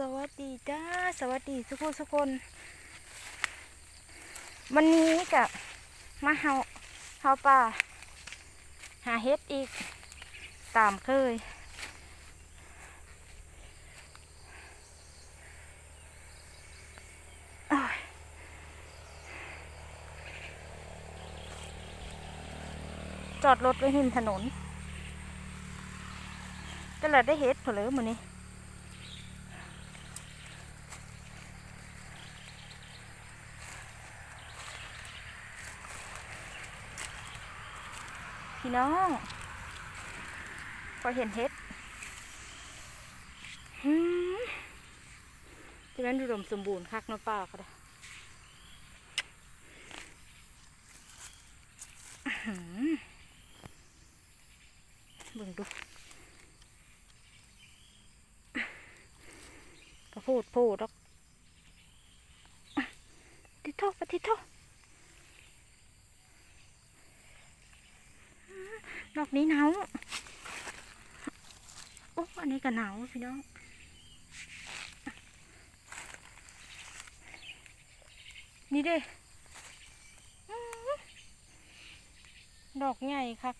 สวัสดีจ้า สวัสดีทุกคนทุกคน วันนี้กะมาเฮาเฮาป่า หาเฮ็ดอีก ตามเคย จอดรถไว้ริมถนนก็เลยได้เฮ็ดเผลอมือนี้ พี่น้องพอเห็นเฮ็ดจะนั้นดูดมสมบูรณ์คักนาะป้าก็ได้บิ่งดูกระโพดโพดดอกทิโทปะทิโทด อกนี้หนาวโอ้อันนี้ก็หนาวพี่น้องนี่เด้อดอกใหญ่ครับ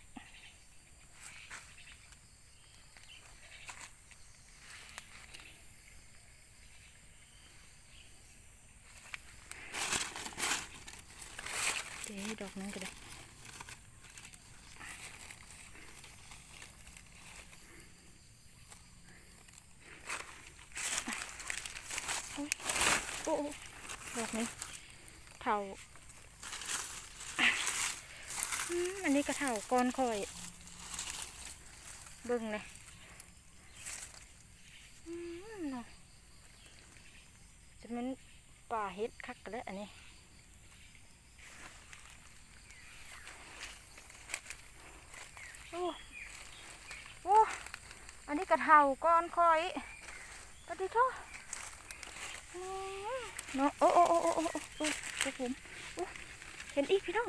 เจ๊ดอกนั้นก็ได้ โอ้ดอกนี้เถาอันนี้ก็เถาก้อนคอย เบิ่งเลยอืมเนาะจะมันป่าเฮ็ดคักกันแล้วอันนี้โอ้โอ้อันนี้กระเทาก้อนคอยปฏิโทษ เนาะโอ้โอ้โอ้โอ้โอ้โอ้โอ้ครับผมเห็นอีกพี่น้อง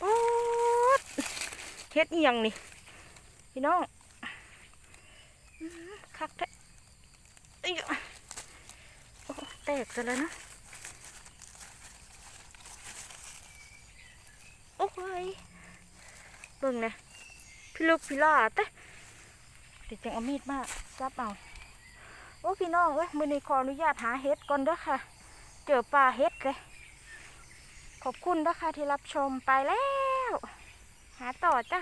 โอ้เฮ็ดอีหยังนี่พี่น้องคักแท้เอ้ยโอ้แตกซะแล้วนะโอ้ยเบิ่งนะพี่ลูกพี่ล่าเต้เดี๋ยวจังเอามีดมาจับเอา โอ้พี่น้องเอ้ยมือนี้ขออนุญาตหาเห็ดก่อนเด้อค่ะ เจอปลาเห็ดเลย ขอบคุณนะคะที่รับชมไปแล้ว หาต่อจ้ะ